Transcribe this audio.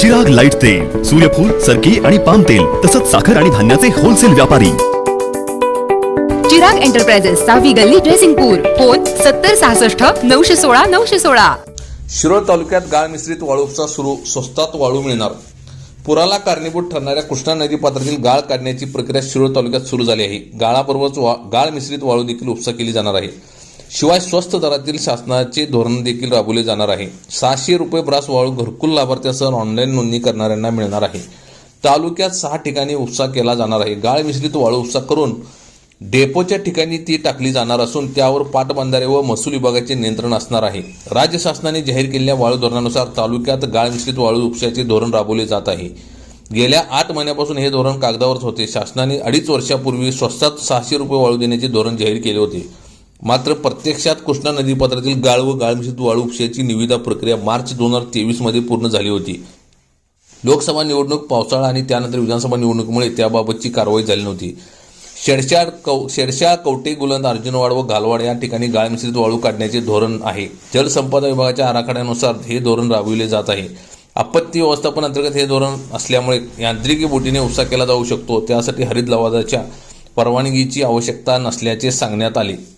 जग लाइट तेल सूर्यफूल सरकी आणि पाम तेल तसंच साखर आणि धान्याचे होलसेल व्यापारी. चिराग एंटरप्राइजेस सहावी गल्ली ड्रेसिंगपूर फोन सत्तर सहासष्ट नऊशे सोळा नऊशे सोळा. शिरोळ तालुक्यात गाळ मिश्रित वाळू उपसा सुरू स्वस्तात वाळू मिळणार. पुराला कारणीभूत ठरणाऱ्या कृष्णा नदी पात्रातील गाळ काढण्याची प्रक्रिया शिरोळ तालुक्यात सुरू झाली आहे. गाळाबरोबरच वा गाळ मिश्रित वाळू देखील उपसा केली जाणार आहे. शिवाय स्वस्त दरातील शासनाचे धोरण देखील राबवले जाणार आहे. सहाशे रुपये ब्रास वाळू घरकुल लाभार्थ्यासह ऑनलाईन नोंदणी करणाऱ्यांना मिळणार आहे. तालुक्यात सहा ठिकाणी उपसा केला जाणार आहे. गाळ मिश्रित वाळू उपसा करून डेपोच्या ठिकाणी ती टाकली जाणार असून त्यावर पाटबंधारे व महसूल विभागाचे नियंत्रण असणार आहे. राज्य शासनाने जाहीर केलेल्या वाळू धोरणानुसार तालुक्यात गाळ मिश्रित वाळू उपशाचे धोरण राबवले जात आहे. गेल्या आठ महिन्यापासून हे धोरण कागदावरच होते. शासनाने अडीच वर्षापूर्वी स्वस्तात सहाशे रुपये वाळू देण्याचे धोरण जाहीर केले होते. मात्र प्रत्यक्षात कृष्णा नदीपात्रातील गाळ व गाळमिश्रित वाळू उपशाची निविदा प्रक्रिया मार्च दोन हजार तेवीसमध्ये पूर्ण झाली होती. लोकसभा निवडणूक पावसाळा आणि त्यानंतर विधानसभा निवडणुकीमुळे त्याबाबतची कारवाई झाली नव्हती. शेडशाळ कौ शेडशा कवटे गुलंद अर्जुनवाड व घालवाड या ठिकाणी गाळमिश्रित वाळू काढण्याचे धोरण आहे. जलसंपदा विभागाच्या आराखड्यानुसार हे धोरण राबविले जात आहे. आपत्ती व्यवस्थापन अंतर्गत हे धोरण असल्यामुळे यांत्रिकी बोटीने उपसा केला जाऊ शकतो. त्यासाठी हरित लवादाच्या परवानगीची आवश्यकता नसल्याचे सांगण्यात आले.